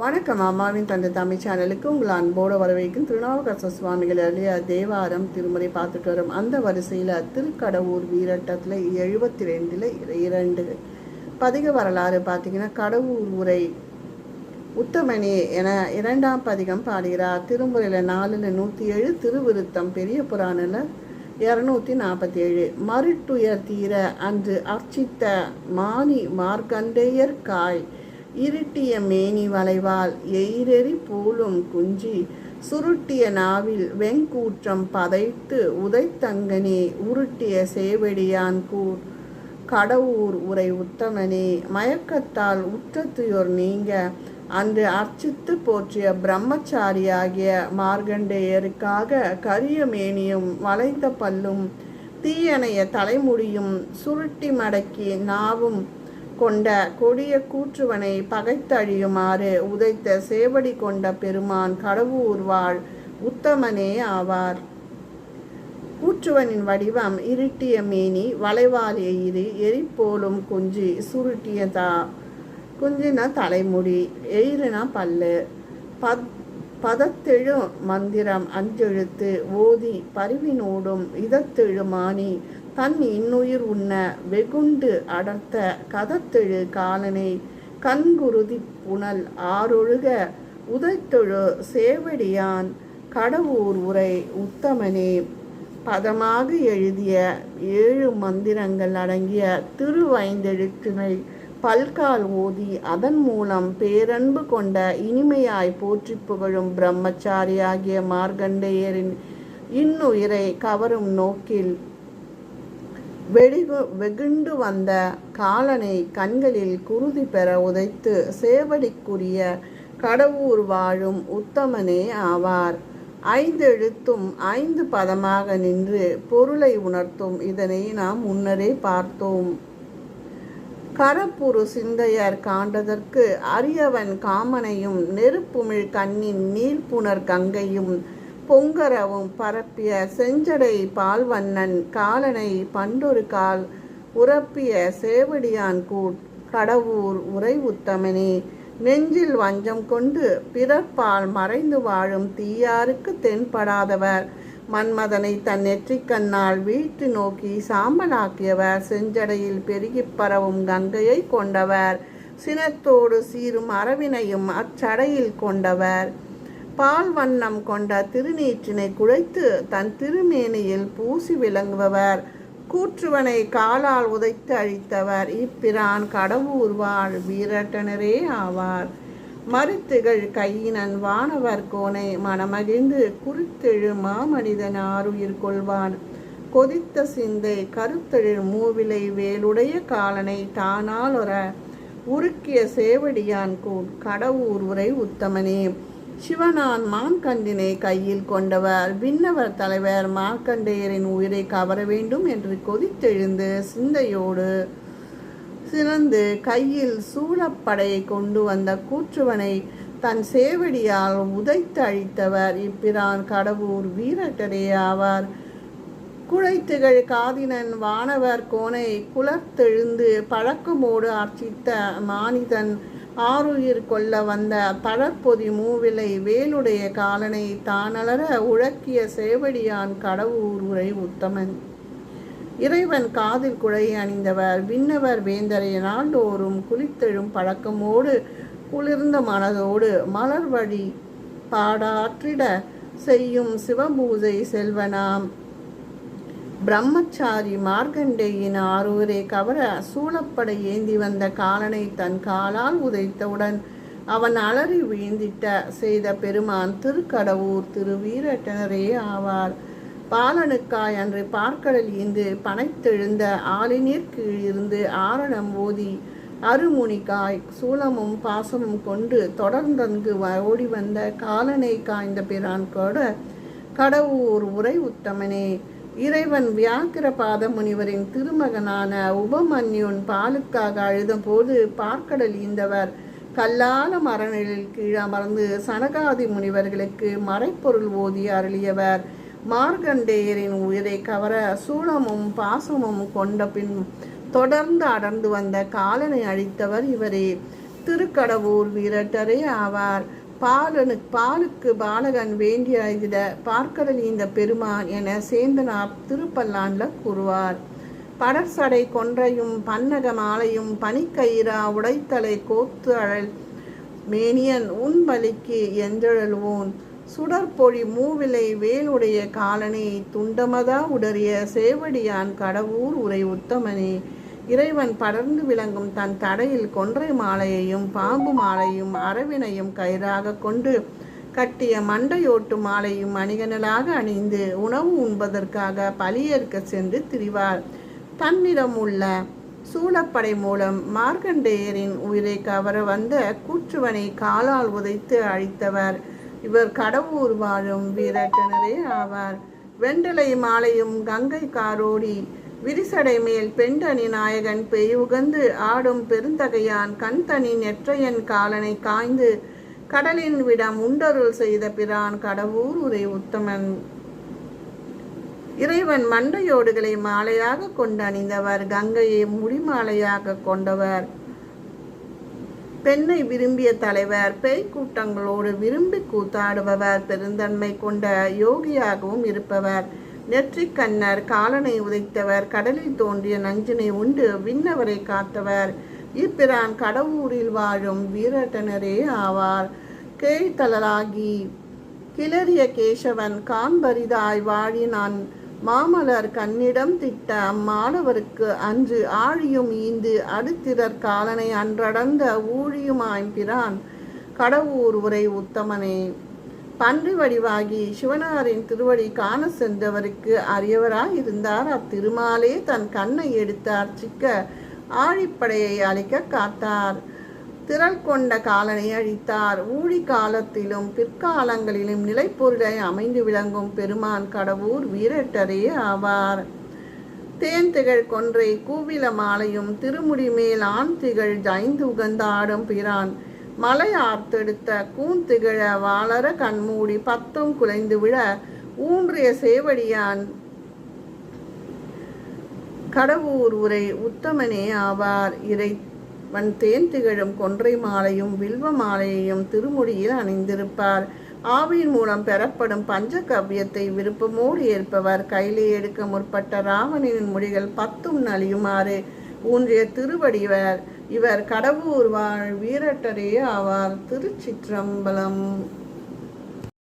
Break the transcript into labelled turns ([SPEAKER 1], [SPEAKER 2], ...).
[SPEAKER 1] வணக்கம். அம்மாவின் தந்தை தமிழ் சேனலுக்கு உங்கள் அன்போடு வரவேற்கும் திருநாவுக்கரச சுவாமிகள் அழிய தேவாரம் திருமுறை பார்த்துட்டு வரும். அந்த வரிசையில் திருக்கடவுர் வீரட்டத்தில் எழுபத்தி ரெண்டில் இரண்டு. பதிக வரலாறு பார்த்தீங்கன்னா கடவுர் உரை உத்தமணி என இரண்டாம் பதிகம் பாடுகிறார். திருமுறையில் நாலில் நூற்றி ஏழு திருவிருத்தம் பெரிய புராணில் இரநூத்தி நாற்பத்தி ஏழு மருட்டுயர் தீர அன்று அர்ச்சித்த மானி மார்க்கண்டேயர் காய். இருட்டிய மேனி வளைவால் எயிரெறி பூலும் குஞ்சி சுருட்டிய நாவில் வெங்கூற்றம் பதைத்து உதைத்தங்கனே உருட்டிய சேவடியான் கூர் கடவுர் உரை உத்தமனே மயக்கத்தால் உற்றத்துயோர் நீங்க அன்று அர்ச்சித்து போற்றிய பிரம்மச்சாரியாகிய மார்கண்டேயருக்காக கரிய மேனியும் வளைந்த பல்லும் தீயணைய தலைமுடியும் சுருட்டி மடக்கி நாவும் கொண்ட கொடிய கூற்றுவனை பகைத்தழியுமாறு உதைத்த சேவடி கொண்ட பெருமான் கடவுர் வாழ் உத்தமனே ஆவார். கூற்றுவனின் வடிவம் இருட்டிய மேனி வளைவால் எயிறு எரிப்போலும் குஞ்சி சுருட்டியதா குஞ்சின தலைமுடி எயிறுனா பல்லு பத் பதத்தெழு மந்திரம் அஞ்செழுத்து ஓதி பரிவினோடும் இதத்தெழு மானி தன் இன்னுயிர் உண்ண வெகுண்டு அடர்த்த கதத்தெழு காலனை கண்குருதி புனல் ஆறொழுக உதைத்தொழு சேவடியான் கடவுர் உரை உத்தமனே. பதமாக எழுதிய ஏழு மந்திரங்கள் அடங்கிய திருவைந்தெழுத்தினை பல்கால் ஓதி அதன் மூலம் பேரன்பு கொண்ட இனிமையாய் போற்றி புகழும் பிரம்மச்சாரியாகிய மார்கண்டேயரின் இன்னுயிரை கவரும் நோக்கில் வெடிகு வெகுண்டு வந்த காலனை கண்களில் குருதி பெற உதைத்து சேவடிக்குரிய கடவுர் வாழும் உத்தமனே ஆவார். ஐந்து எழுத்தும் ஐந்து பதமாக நின்று பொருளை உணர்த்தும் இதனை நாம் முன்னரே பார்த்தோம். கரப்புரு சிந்தையர் காண்டதற்கு அரியவன் காமனையும் நெருப்புமிழ் கண்ணின் நீர்ப்புணர் கங்கையும் பொங்கரவும் பரப்பிய செஞ்சடை பால்வண்ணன் காலனை பண்டொரு கால் உரப்பிய சேவடியான் கூட் கடவுர் உரை உத்தமனே நெஞ்சில் வஞ்சம் கொண்டு பிறப்பால் மறைந்து வாழும் தீயாருக்கு தென்படாதவர். மன்மதனை தன் நெற்றிக்கண்ணால் வீட்டு நோக்கி சாம்பலாக்கியவர். செஞ்சடையில் பெருகிப் பரவும் கங்கையை கொண்டவர். சினத்தோடு சீரும் அரவினையும் அச்சடையில் கொண்டவர். பால் வண்ணம் கொண்ட திருநீற்றினை குழைத்து தன் திருமேனியில் பூசி விளங்குபவர். கூற்றுவனை காலால் உதைத்து அழித்தவர். இப்பிரான் கடவுர் வாழ் வீரட்டனரே ஆவார். மருத்துகள் கையினன் வானவர் கோனை மனமகிழ்ந்து குறித்தெழு மாமனிதன் ஆறுயிர் கொள்வான். கொதித்த சிந்தை கருத்தெழில் மூவிலை வேலுடைய காலனை தானால் ஒர உருக்கிய சேவடியான் கூட் கடவுர் உரை உத்தமனே. சிவனான் மான்கண்டினை கையில் கொண்டவர். விண்ணவர் தலைவர் மார்க்கண்டேயரின் உயிரை கவர வேண்டும் என்று கொதித்தெழுந்து சிந்தையோடு சிறந்து கையில் சூழப்படையை கொண்டு வந்த கூற்றுவனை தன் சேவடியால் உதைத்து அழித்தவர். இப்பிரான் கடவுர் வீரட்டரே ஆவார். குழைத்துகள் காதினன் வானவர் கோனை குலர்த்தெழுந்து பழக்கமோடு அர்ச்சித்த மானிதன் ஆறுயிர் கொள்ள வந்த பழற்பொதி மூவிலை வேலுடைய காலனை தானலர உழக்கிய சேவடியான் கடவுர் உரை உத்தமன். இறைவன் காதில் குழை அணிந்தவர் விண்ணவர் வேந்தரை நாள்தோறும் குளித்தெழும் பழக்கமோடு குளிர்ந்த மனதோடு மலர் வழி பாடாற்றிட செய்யும் சிவபூஜை செல்வனாம் பிரம்மச்சாரி மார்க்கண்டேயின் ஆரூரை கவர சூழப்பட ஏந்தி வந்த காலனை தன் காலால் உதைத்தவுடன் அவன் அலறி வீழ்ந்திட்ட செய்த பெருமான் திருக்கடவுர் திருவீரட்டனரே ஆவார். பாலனுக்காய் அன்று பார்க்கடல் ஈந்து பனைத்தெழுந்த ஆளிநீர் கீழிருந்து ஆரணம் ஓதி அருமுனிக்காய் சூலமும் பாசமும் கொண்டு தொடர்ந்தங்கு ஓடி வந்த காலனை காய்ந்த பிரான் கூட கடவுர் உரை உத்தமனே. இறைவன் வியாக்கிர பாத முனிவரின் திருமகனான உபமன்யுன் பாலுக்காக அழுதபோது பார்க்கடல் ஈந்தவர். கல்லால மரநிலில் கீழமர்ந்து சனகாதி முனிவர்களுக்கு மறைப்பொருள் ஓதி அருளியவர். மார்கண்டேயரின் உயிரை கவர சூளமும் பாசமும் கொண்ட பின் தொடர்ந்து அடர்ந்து வந்த காலனை அழித்தவர் இவரே. திருக்கடவூர் வீரட்டரே ஆவார். பாலனு பாலுக்கு பாலகன் வேண்டிய இதிட பார்க்கடல் இந்த பெருமான் என சேந்தனார் திருப்பல்லாண்ட கூறுவார். படர்சடை கொன்றையும் பன்னக மாலையும் பனிக்கயிறா உடைத்தலை கோத்து அழல். மேனியன் உன் எந்தெழல்வோன் சுடற்பொழி மூவிலை வேலுடைய காலனே துண்டமதா உடறிய சேவடியான் கடவுர் உரை உத்தமனே இறைவன் படர்ந்து விளங்கும் தன் தடையில் கொன்றை மாலையையும் பாம்பு மாலையும் அரவினையும் கயிறாக கொண்டு கட்டிய மண்டையோட்டு மாலையும் அணிகனலாக அணிந்து உணவு உண்பதற்காக பலியேற்க சென்று திரிவார். தன்னிடம் உள்ள சூழப்படை மூலம் மார்க்கண்டேயரின் உயிரை கவர வந்த கூற்றுவனை காலால் உதைத்து அழித்தவர். இவர் கடவுர் வாழும் வீரட்டனரே ஆவார். வெண்டலை மாலையும் கங்கை காரோடி விரிசடை மேல் பெண்டணி நாயகன் பெய்யுகந்து ஆடும் பெருந்தகையான் கண்தனி நெற்றையன் காலனை காய்ந்து கடலின் விடம் உண்டருள் செய்த பிரான் கடவுர் உரை உத்தமன். இறைவன் மண்டையோடுகளை மாலையாக கொண்டு அணிந்தவர் கங்கையை முடிமாலையாக கொண்டவர். பெண்ணை விரும்பிய தலைவர் பேய் கூட்டங்களோடு விரும்பி கூத்தாடுபவர் பெருந்தன்மை கொண்ட யோகியாகவும் இருப்பவர். நெற்றிக் கண்ணர் காலனை உதைத்தவர் கடலில் தோன்றிய நஞ்சினை உண்டு விண்ணவரை காத்தவர். இப்பிரான் கடவுரில் வாழும் வீரட்டனரே ஆவார். கேழ்தலராகி கிளறிய கேசவன் காண்பரிதாய் வாழினான். மாமலர் கண்ணிடம் திட்ட அம்மாணவருக்கு அன்று ஆழியும் ஈந்து அடுத்திரர் காலனை அன்றடர்ந்த ஊழியுமாய்பிரான் கடவுர் உரை உத்தமனே. பன்றி வடிவாகி சிவனாரின் திருவடி காண சென்றவருக்கு அரியவராய் இருந்தார். அத்திருமாலே தன் கண்ணை எடுத்து அர்ச்சிக்க ஆழிப்படையை அழிக்க காத்தார். திரள் கொண்ட காலனை அழித்தார். ஊழி காலத்திலும் பிற்காலங்களிலும் நிலைப்பொருளை அமைந்து விளங்கும் பெருமான் கடவுர் வீரட்டரே ஆவார். தேன் திகழ் கொன்றை கூவில மாலையும் திருமுடி மேல் ஆண் திகழ் ஜைந்து உகந்த ஆடும் பிரான். மலை ஆர்த்தெடுத்த கூந்திகழ வாளர கண்மூடி பத்தும் குலைந்து விழ ஊன்றிய சேவடியான் கடவுர் உரை உத்தமனே ஆவார். இறை வன் தேன் திகழும் கொன்றை மாலையும் வில்வ மாலையையும் திருமுடியில் அணிந்திருப்பார். ஆவியின் மூலம் பெறப்படும் பஞ்சகவ்யத்தை விருப்பமோடு ஏற்பவர். கையிலே எடுக்க முற்பட்ட ராவணனின் முடிகள் பத்தும் நலியுமாறு. ஊன்றிய திருவடிவர் இவர் கடவுர் வாழ் வீரட்டரே ஆவார் திருச்சிற்றம்பலம்.